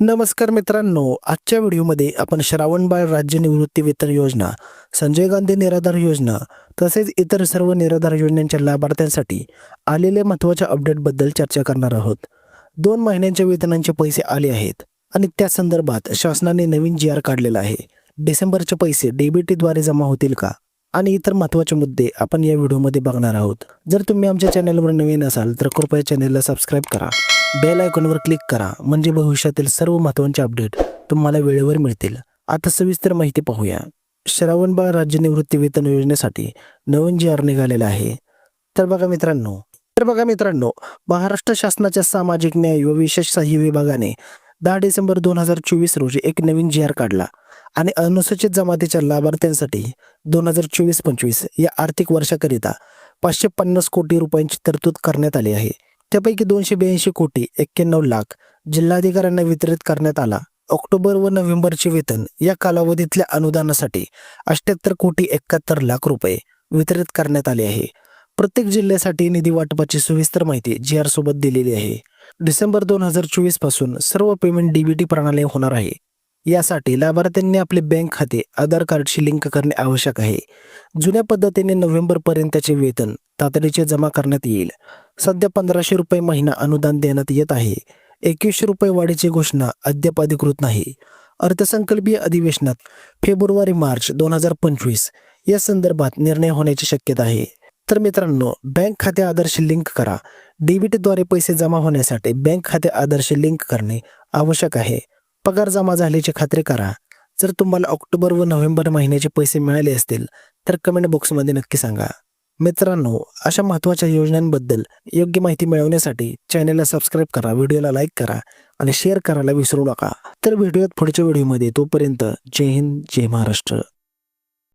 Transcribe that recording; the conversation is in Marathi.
नमस्कार मित्रांनो आजच्या व्हिडिओमध्ये आपण श्रावणबाळ राज्य निवृत्ती वेतन योजना संजय गांधी निराधार योजना तसेच इतर सर्व निराधार योजनांच्या लाभार्थ्यांसाठी आलेल्या महत्त्वाच्या अपडेटबद्दल चर्चा करणार आहोत. दोन महिन्यांच्या वेतनांचे पैसे आले आहेत आणि त्या संदर्भात शासनाने नवीन जी आर काढलेला आहे. डिसेंबरचे पैसे डीबीटीद्वारे जमा होतील का? आणि इतर महत्त्वाचे मुद्दे आपण या व्हिडिओमध्ये बघणार आहोत. जर तुम्ही आमच्या चॅनलवर नवीन असाल तर कृपया चॅनलला सबस्क्राईब करा. बेल आयकॉनवर क्लिक करा. म्हणजे भविष्यातील सर्व महत्त्वाचे अपडेट तुम्हाला वेळेवर मिळतील. आता सविस्तर माहिती पाहूया. श्रावणबाळ राज्य निवृत्ती वेतन योजनेसाठी नवीन जी आर निघालेला आहे. तर बघा मित्रांनो तर बघा मित्रांनो महाराष्ट्र शासनाच्या सामाजिक न्याय व विशेष सहाय्य विभागाने दहा डिसेंबर दोन हजार चोवीस रोजी एक नवीन जी आर काढला आणि अनुसूचित जमातीच्या लाभार्थ्यांसाठी दोन हजार चोवीस पंचवीस या आर्थिक वर्षाकरिता पाचशे पन्नास कोटी रुपयांची तरतूद करण्यात आली आहे. त्यापैकी दोनशे ब्याऐंशी कोटी एक्क्याण्णव लाख जिल्हाधिकाऱ्यांना वितरित करण्यात आला. ऑक्टोबर व नोव्हेंबरचे वेतन या कालावधीतल्या अनुदानासाठी अष्ट्याहत्तर कोटी एकाहत्तर लाख रुपये वितरित करण्यात आले आहे. प्रत्येक जिल्ह्यासाठी निधी वाटपाची सविस्तर माहिती जी आर सोबत दिलेली आहे. डिसेंबर दोन हजार चोवीसपासून सर्व पेमेंट डीबीटी प्रणाली होणार आहे. यासाठी लाभार्थ्यांनी आपले बँक खाते आधार कार्डशी लिंक करणे आवश्यक आहे. जुन्या पद्धतीने नोव्हेंबरपर्यंतचे वेतन तातडीचे जमा करण्यात येईल. सध्या पंधराशे रुपये महिना अनुदान देण्यात येत आहे. एकवीसशे रुपये वाढीची घोषणा अद्याप अधिकृत नाही. अर्थसंकल्पीय अधिवेशनात फेब्रुवारी मार्च दोन हजार पंचवीस या संदर्भात निर्णय होण्याची शक्यता आहे. तर मित्रांनो बँक खाते आदर्श लिंक करा. डेबिटद्वारे पैसे जमा होण्यासाठी बँक खाते आदर्श लिंक करणे आवश्यक आहे. पगार जमा झाल्याची खात्री करा. जर तुम्हाला ऑक्टोबर व नोव्हेंबर महिन्याचे पैसे मिळाले असतील तर कमेंट बॉक्समध्ये नक्की सांगा. मित्रांनो अशा महत्त्वाच्या योजनांबद्दल योग्य माहिती मिळवण्यासाठी चॅनलला सबस्क्राईब करा व्हिडिओला लाईक करा आणि शेअर करायला विसरू नका. तर भेटूयात पुढच्या व्हिडिओमध्ये तोपर्यंत जय हिंद जय महाराष्ट्र.